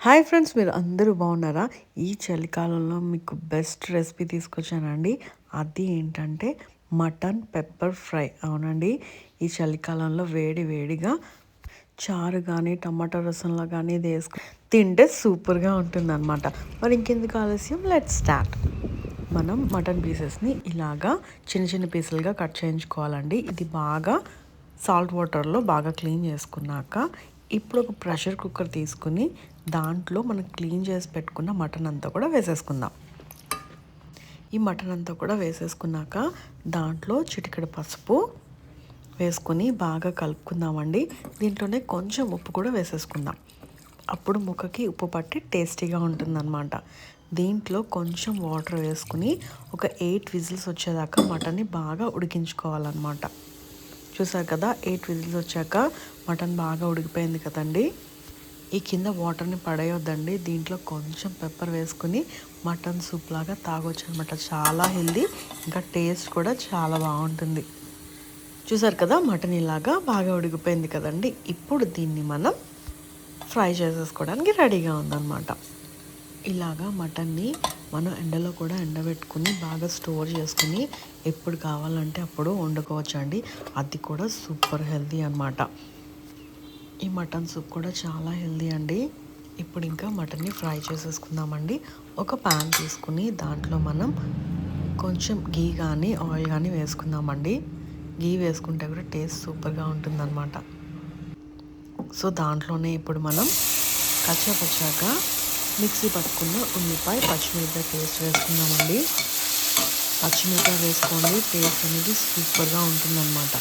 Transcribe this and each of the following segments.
Hi friends మీరు అందరూ బాగున్నారా? ఈ చలికాలంలో మీకు బెస్ట్ రెసిపీ తీసుకొచ్చానండి. అది ఏంటంటే మటన్ పెప్పర్ ఫ్రై. అవునండి ఈ చలికాలంలో వేడి వేడిగా చారు కానీ టమాటా రసంలో కానీ ఇది వేసుకు తింటే సూపర్గా ఉంటుందన్నమాట. మరి ఇంకెందుకు ఆలస్యం? Let start. మనం మటన్ పీసెస్ని ఇలాగా చిన్న చిన్న పీసులుగా కట్ చేయించుకోవాలండి. ఇది బాగా సాల్ట్ వాటర్లో బాగా క్లీన్ చేసుకున్నాక ఇప్పుడు ఒక ప్రెషర్ కుక్కర్ తీసుకుని దాంట్లో మనం క్లీన్ చేసి పెట్టుకున్న మటన్ అంతా కూడా వేసేసుకుందాం. ఈ మటన్ అంతా కూడా వేసేసుకున్నాక దాంట్లో చిటికడ పసుపు వేసుకొని బాగా కలుపుకుందామండి. దీంట్లోనే కొంచెం ఉప్పు కూడా వేసేసుకుందాం. అప్పుడు ముక్కకి ఉప్పు పట్టి టేస్టీగా ఉంటుందన్నమాట. దీంట్లో కొంచెం వాటర్ వేసుకుని ఒక ఎయిట్ విజిల్స్ వచ్చేదాకా మటన్ని బాగా ఉడికించుకోవాలన్నమాట. చూసారు కదా ఎయిట్ విజిల్స్ వచ్చాక మటన్ బాగా ఉడికిపోయింది కదండి. ఈ కింద వాటర్ని పడేయొద్దండి. దీంట్లో కొంచెం పెప్పర్ వేసుకుని మటన్ సూప్ లాగా తాగొచ్చు అనమాట చాలా హెల్దీ. ఇంకా టేస్ట్ కూడా చాలా బాగుంటుంది. చూసారు కదా మటన్ ఇలాగా బాగా ఉడికిపోయింది కదండి. ఇప్పుడు దీన్ని మనం ఫ్రై చేసేసుకోవడానికి రెడీగా ఉందన్నమాట ఇలాగా మటన్ని మనం ఎండలో కూడా ఎండబెట్టుకుని బాగా స్టోర్ చేసుకుని ఎప్పుడు కావాలంటే అప్పుడు వండుకోవచ్చు అండి అది కూడా సూపర్ హెల్దీ అనమాట. ఈ మటన్ సూప్ కూడా చాలా హెల్దీ అండి. ఇప్పుడు ఇంకా మటన్ని ఫ్రై చేసేసుకుందామండి. ఒక ప్యాన్ తీసుకుని దాంట్లో మనం కొంచెం గీ కానీ ఆయిల్ కానీ వేసుకుందామండి. గీ వేసుకుంటే కూడా టేస్ట్ సూపర్గా ఉంటుందన్నమాట. సో దాంట్లోనే ఇప్పుడు మనం కచ్చపచ్చాక మిక్సీ పట్టుకున్న ఉల్లిపాయ పచ్చిమిరపకాయ పేస్ట్ వేసుకుందామండి. పచ్చిమిరపకాయ వేసుకోండి టేస్ట్ అనేది సూపర్గా ఉంటుందన్నమాట.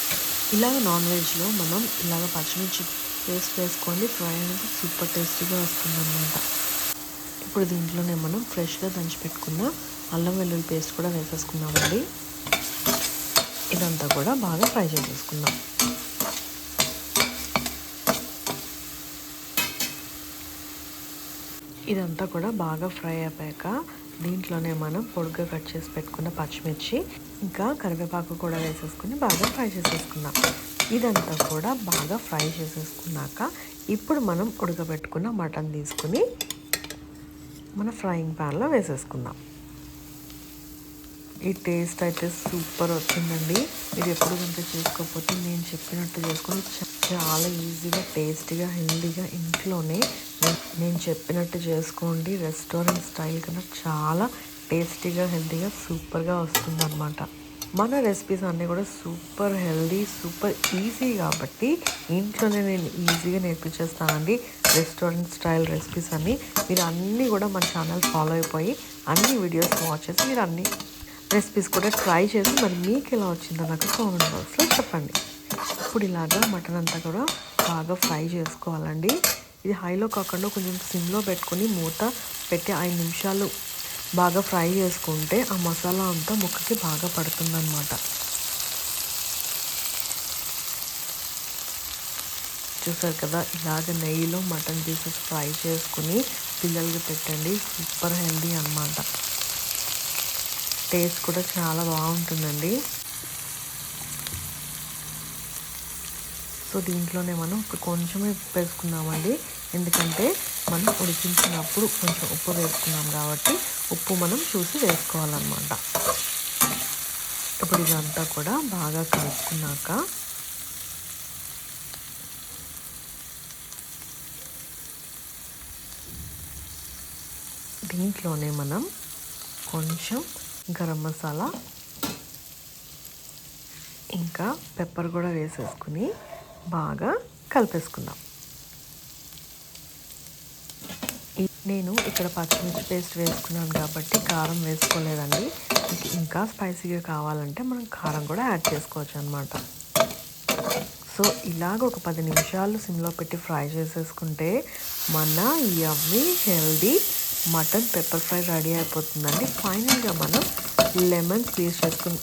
ఇలాగ నాన్ వెజ్లో మనం ఇలాగ పచ్చిమిర్చి పేస్ట్ వేసుకోండి ఫ్రై అనేది సూపర్ టేస్టీగా వస్తుందన్నమాట. ఇప్పుడు దీంట్లోనే మనం ఫ్రెష్గా దంచి పెట్టుకున్న అల్లం వెల్లుల్లి పేస్ట్ కూడా వేసేసుకున్నామండి ఇదంతా కూడా బాగా ఫ్రై చేసేసుకుందాం. ఇదంతా కూడా బాగా ఫ్రై అయిపోయాక దీంట్లోనే మనం పొడుగ్గా కట్ చేసి పెట్టుకున్న పచ్చిమిర్చి ఇంకా కరివేపాకు కూడా వేసేసుకుని బాగా ఫ్రై చేసేసుకుందాం. ఇదంతా కూడా బాగా ఫ్రై చేసేసుకున్నాక ఇప్పుడు మనం ఉడకబెట్టుకున్న మటన్ తీసుకుని మన ఫ్రైయింగ్ ప్యాన్లో వేసేసుకుందాం. ఈ టేస్ట్ అయితే సూపర్ వచ్చిందండి. మీరు ఎప్పుడు కనుక చేసుకోకపోతే నేను చెప్పినట్టు చేసుకుని చాలా ఈజీగా టేస్టీగా హెల్దీగా ఇంట్లోనే నేను చెప్పినట్టు చేసుకోండి. రెస్టారెంట్ స్టైల్ కన్నా చాలా టేస్టీగా హెల్తీగా సూపర్గా వస్తుందన్నమాట. మన రెసిపీస్ అన్నీ కూడా సూపర్ హెల్దీ సూపర్ ఈజీ కాబట్టి ఇంట్లోనే నేను ఈజీగా నేర్పించేస్తానండి. రెస్టారెంట్ స్టైల్ రెసిపీస్ అన్నీ. మీరు అన్నీ కూడా మన ఛానల్ ఫాలో అయిపోయి అన్ని వీడియోస్ వాచ్ చేసి మీరు అన్ని రెసిపీస్ కూడా ట్రై చేసి మరి మీకు ఎలా వచ్చిందో నాకు కామెంట్ బాక్స్లో చెప్పండి. ఇప్పుడు ఇలాగా మటన్ అంతా కూడా బాగా ఫ్రై చేసుకోవాలండి. ఇది హైలో కాకుండా కొంచెం సిమ్లో పెట్టుకొని మూత పెట్టి ఐదు నిమిషాలు బాగా ఫ్రై చేసుకుంటే ఆ మసాలా అంతా ముక్కకి బాగా పడుతుందన్నమాట. చూసారు కదా ఇలాగ నెయ్యిలో మటన్ పీసెస్ ఫ్రై చేసుకుని పిల్లలకి పెట్టండి. సూపర్ హెల్దీ అనమాట టేస్ట్ కూడా చాలా బాగుంటుందండి. సో దీంట్లోనే మనం కొంచెమే ఉప్పు వేసుకున్నామండి ఎందుకంటే మనం ఉడికించినప్పుడు కొంచెం ఉప్పు వేసుకున్నాం కాబట్టి ఉప్పు మనం చూసి వేసుకోవాలన్నమాట. ఇప్పుడు ఇదంతా కూడా బాగా కలుపుకున్నాక దీంట్లోనే మనం కొంచెం గరం మసాలా ఇంకా పెప్పర్ కూడా వేసేసుకుని బాగా కలిపేసుకుందాం. నేను ఇక్కడ పచ్చిమిర్చి పేస్ట్ వేసుకున్నాను కాబట్టి కారం వేసుకోలేదండి. ఇంకా స్పైసీగా కావాలంటే మనం కారం కూడా యాడ్ చేసుకోవచ్చు అనమాట సో ఇలాగ ఒక పది నిమిషాలు సిమ్లో పెట్టి ఫ్రై చేసేసుకుంటే మన every healthy mutton pepper fry ready అయిపోతుందండి. ఫైనల్గా మనం లెమన్ స్క్వీజ్ చేసుకుని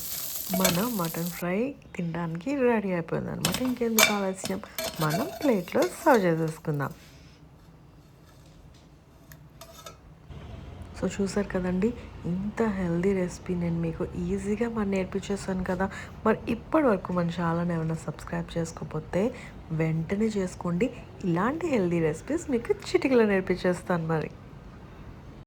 మనం మటన్ ఫ్రై తినడానికి రెడీ అయిపోయింది అనమాట ఇంకెందుకు ఆలస్యం? మనం ప్లేట్లో సర్వ్ చేసేసుకుందాం. సో చూసారు కదండి ఇంత హెల్దీ రెసిపీ నేను మీకు ఈజీగా మరి నేర్పించేస్తాను కదా. మరి ఇప్పటి వరకు మన ఛానల్ ఏమైనా సబ్స్క్రైబ్ చేసుకోకపోతే వెంటనే చేసుకోండి. ఇలాంటి హెల్దీ రెసిపీస్ మీకు చిటికలో నేర్పించేస్తాను మరి.